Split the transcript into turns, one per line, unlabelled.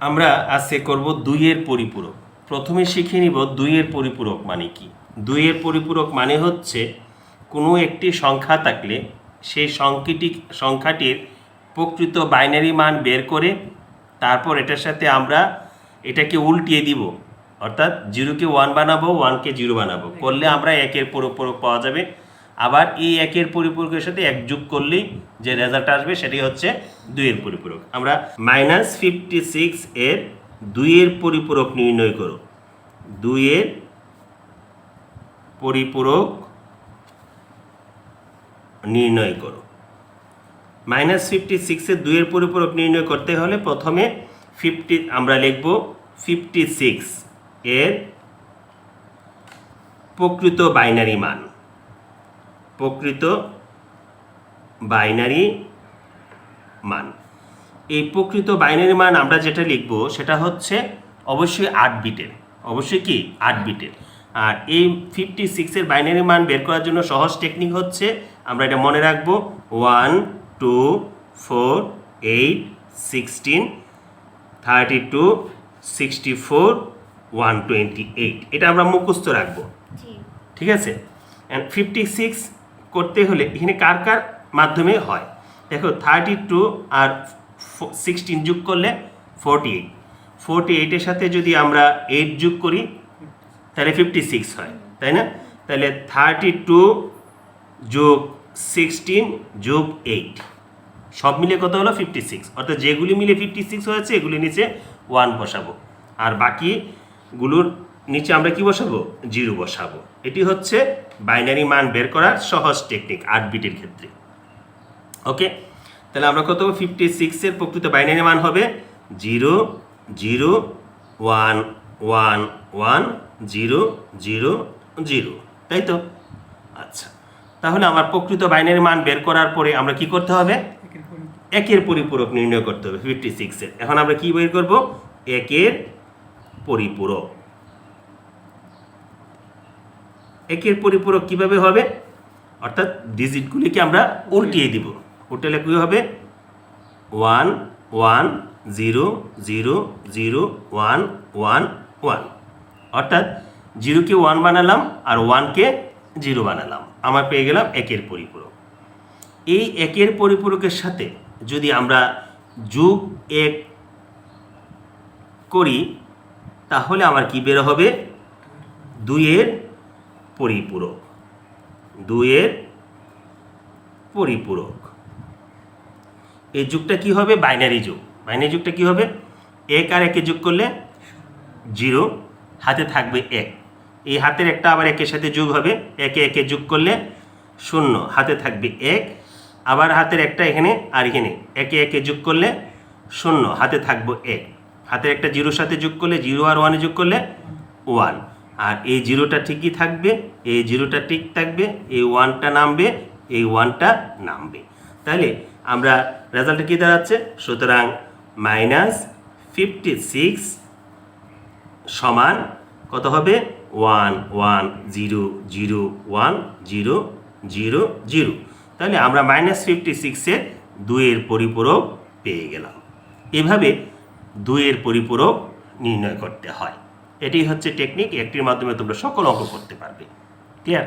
আমরা আজকে করব দুইয়ের পরিপূরক। প্রথমে শিখে নিব দুইয়ের পরিপূরক মানে কি। দুইয়ের পরিপূরক মানে হচ্ছে কোনো একটি সংখ্যা থাকলে সেই সংখ্যাটি সংখ্যাটির প্রকৃত বাইনারি মান বের করে তারপর এটার সাথে আমরা এটাকে উল্টিয়ে দিব। অর্থাৎ জিরোকে ওয়ান বানাবো ওয়ানকে জিরো বানাবো। করলে আমরা একের পরিপূরক পাওয়া যাবে আবার এই একের পরিপূরকের সাথে এক যোগ করলেই যে রেজাল্ট আসবে সেটি হচ্ছে দুইয়ের পরিপূরক। আমরা মাইনাস ফিফটি সিক্স এর দুইয়ের পরিপূরক নির্ণয় করো। দুইয়ের পরিপূরক নির্ণয় করো। মাইনাস ফিফটি সিক্সের দুইয়ের পরিপূরক নির্ণয় করতে হলে প্রথমে ফিফটি আমরা লিখব ফিফটি সিক্স এর প্রকৃত বাইনারি মান। প্রকৃত বাইনারি মান। এই প্রকৃত বাইনারি মান আমরা যেটা লিখব সেটা হচ্ছে অবশ্যই আট বিটের। অবশ্যই কি? আট বিটের। আর এই ফিফটি সিক্সের বাইনারি মান বের করার জন্য সহজ টেকনিক হচ্ছে আমরা এটা মনে রাখব one two four eight sixteen thirty two sixty four one twenty eight এটা আমরা মুখস্থ রাখব। ঠিক আছে? অ্যান্ড ফিফটি সিক্স করতে হলে এখানে কার কার মাধ্যমে হয়? দেখো থার্টি টু আর সিক্সটিন যোগ করলে ফোরটি এইট ফোরটি এইটের সাথে যদি আমরা এইট যোগ করি, তাহলে ফিফটি সিক্স হয়, তাই না? তাহলে থার্টি টু যোগ সিক্সটিন যোগ এইট সব মিলে কত হলো? ফিফটি সিক্স অর্থাৎ যেগুলি মিলে ফিফটি সিক্স হয়েছে, এগুলি নিচে ওয়ান বসাবো। আর বাকিগুলোর নিচে আমরা কি বসাবো? জিরো বসাবো। এটি হচ্ছে বাইনারি মান বের করার সহজ টেকনিক আট বিটের ক্ষেত্রে। ওকে? তাহলে আমরা কত ফিফটি সিক্সের প্রকৃত বাইনারি মান হবে zero zero, one one one, zero zero zero. তাই তো? আচ্ছা। তাহলে আমার প্রকৃত বাইনারি মান বের করার পরে আমরা কি করতে হবে? একের পরিপূরক নির্ণয় করতে হবে ফিফটি সিক্সের এখন আমরা কি বের করব? একের পরিপূরক। একের পরিপূরক কীভাবে হবে? অর্থাৎ ডিজিটগুলিকে আমরা উল্টিয়ে দিব। উল্টালে কী হবে? One one, zero zero zero, one one one. অর্থাৎ জিরোকে ওয়ান বানালাম আর ওয়ানকে জিরো বানালাম। আমার পেয়ে গেলাম একের পরিপূরক। এই একের পরিপূরকের সাথে যদি আমরা যুগ এক করি, তাহলে আমার কি বের হবে? দুইয়ের পরিপূরক। দুইয়ের পরিপূরক। এই যুগটা কি হবে? বাইনারি যুগ। বাইনারি যুগটা কি হবে? এক আর একে যোগ করলে জিরো। হাতে থাকবে এক। এই হাতের একটা আবার একের সাথে যোগ হবে। একে একে যোগ করলে শূন্য। হাতে থাকবে এক। আবার হাতের একটা এখানে আর এখানে। একে একে যোগ করলে শূন্য। হাতে থাকব এক। হাতের একটা জিরোর সাথে যোগ করলে জিরো আর ওয়ানে যোগ করলে ওয়ান। আর এই জিরোটা ঠিকই থাকবে এই জিরোটা ঠিক থাকবে এই ওয়ানটা নামবে এই ওয়ানটা নামবে। তাহলে আমরা রেজাল্টটা কী দাঁড়াচ্ছে? সুতরাং মাইনাস ফিফটি সিক্স সমান কত হবে? One one zero zero one zero zero zero তাহলে আমরা মাইনাস ফিফটি সিক্সের দুইয়ের পরিপূরক পেয়ে গেলাম। এভাবে দুইয়ের পরিপূরক নির্ণয় করতে হয়। এটি হচ্ছে টেকনিক একটির মাধ্যমে তোমরা সকল অঙ্ক করতে পারবে। ক্লিয়ার